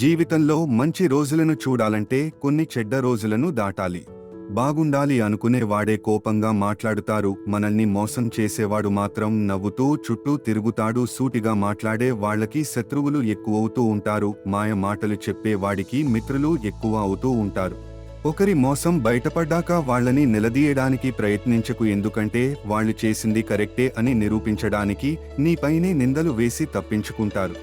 జీవితంలో మంచి రోజులను చూడాలంటే కొన్ని చెడ్డ రోజులను దాటాలి. బాగుండాలి అనుకునే వాడే కోపంగా మాట్లాడుతారు మనల్ని మోసం చేసేవాడు మాత్రం నవ్వుతూ చుట్టూ తిరుగుతాడు సూటిగా మాట్లాడే వాళ్ళకి శత్రువులు ఎక్కువవుతూ ఉంటారు మాయ మాటలు చెప్పే వాడికి మిత్రులు ఎక్కువ అవుతూ ఉంటారు. ఒకరి మోసం బయటపడ్డాక వాళ్ళని నిలదీయడానికి ప్రయత్నించకు ఎందుకంటే వాళ్ళు చేసింది కరెక్టే అని నిరూపించడానికి నీపైనే నిందలు వేసి తప్పించుకుంటారు.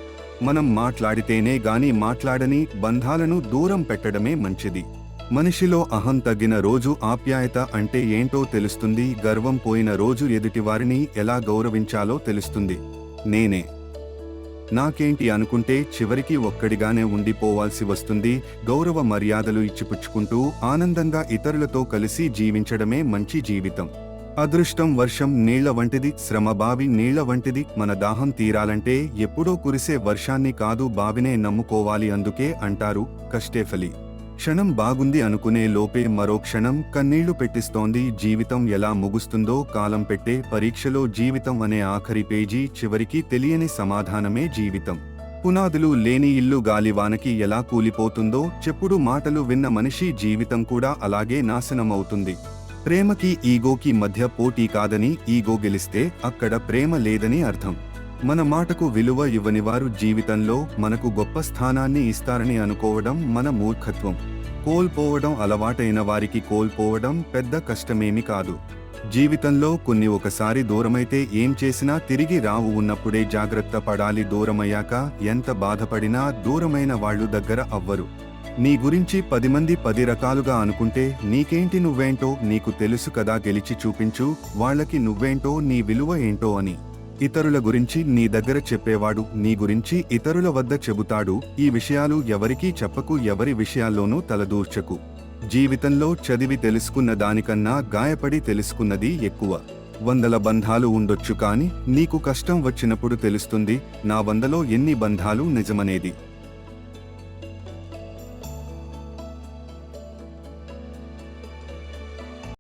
మనం మాట్లాడితేనే గాని మాట్లాడని బంధాలను దూరం పెట్టడమే మంచిది. మనిషిలో అహం తగ్గిన రోజు ఆప్యాయత అంటే ఏంటో తెలుస్తుంది గర్వం పోయిన రోజు ఎదుటివారిని ఎలా గౌరవించాలో తెలుస్తుంది. నేనే. నాకేంటి అనుకుంటే చివరికి ఒక్కడిగానే ఉండిపోవాల్సి వస్తుంది గౌరవ మర్యాదలు ఇచ్చిపుచ్చుకుంటూ ఆనందంగా ఇతరులతో కలిసి జీవించడమే మంచి జీవితం. అదృష్టం వర్షం నీళ్ళ వంటిది శ్రమ బావి నీళ్ళ వంటిది మన దాహం తీరాలంటే ఎప్పుడో కురిసే వర్షాన్ని కాదు బావినే నమ్ముకోవాలి అందుకే అంటారు కష్టేఫలి. క్షణం బాగుంది అనుకునే లోపే మరో క్షణం కన్నీళ్ళు పెట్టిస్తోంది జీవితం ఎలా ముగుస్తుందో కాలం పెట్టే పరీక్షలో జీవితం అనే ఆఖరి పేజీ చివరికి తెలియని సమాధానమే జీవితం. పునాదులు లేని ఇల్లు గాలివానకి ఎలా కూలిపోతుందో చెప్పుడు మాటలు విన్న మనిషి జీవితం కూడా అలాగే నాశనమవుతుంది. ప్రేమకి ఈగోకి మధ్య పోటీ కాదని ఈగో గెలిస్తే అక్కడ ప్రేమ లేదని అర్థం. మన మాటకు విలువ ఇవ్వని వారు జీవితంలో మనకు గొప్ప స్థానాన్ని ఇస్తారని అనుకోవడం మన మూర్ఖత్వం. కోల్పోవడం అలవాటైన వారికి కోల్పోవడం పెద్ద కష్టమేమి కాదు. జీవితంలో కొన్ని ఒకసారి దూరమైతే ఏం చేసినా తిరిగి రావు ఉన్నప్పుడే జాగ్రత్త పడాలి దూరమయ్యాక ఎంత బాధపడినా దూరమైన వాళ్ళు దగ్గర అవ్వరు. నీ గురించి పది మంది పది రకాలుగా అనుకుంటే నీకేంటి నువ్వేంటో నీకు తెలుసు కదా గెలిచి చూపించు వాళ్ళకి నువ్వేంటో నీ విలువ ఏంటో అని. ఇతరుల గురించి నీ దగ్గర చెప్పేవాడు నీ గురించి ఇతరుల వద్ద చెబుతాడు ఈ విషయాలు ఎవరికీ చెప్పకు ఎవరి విషయాల్లోనూ తలదూర్చకు. జీవితంలో చదివి తెలుసుకున్న దానికన్నా గాయపడి తెలుసుకున్నది ఎక్కువ. వందల బంధాలు ఉండొచ్చు కాని నీకు కష్టం వచ్చినప్పుడు తెలుస్తుంది నా వందలో ఎన్ని బంధాలు నిజమనేది.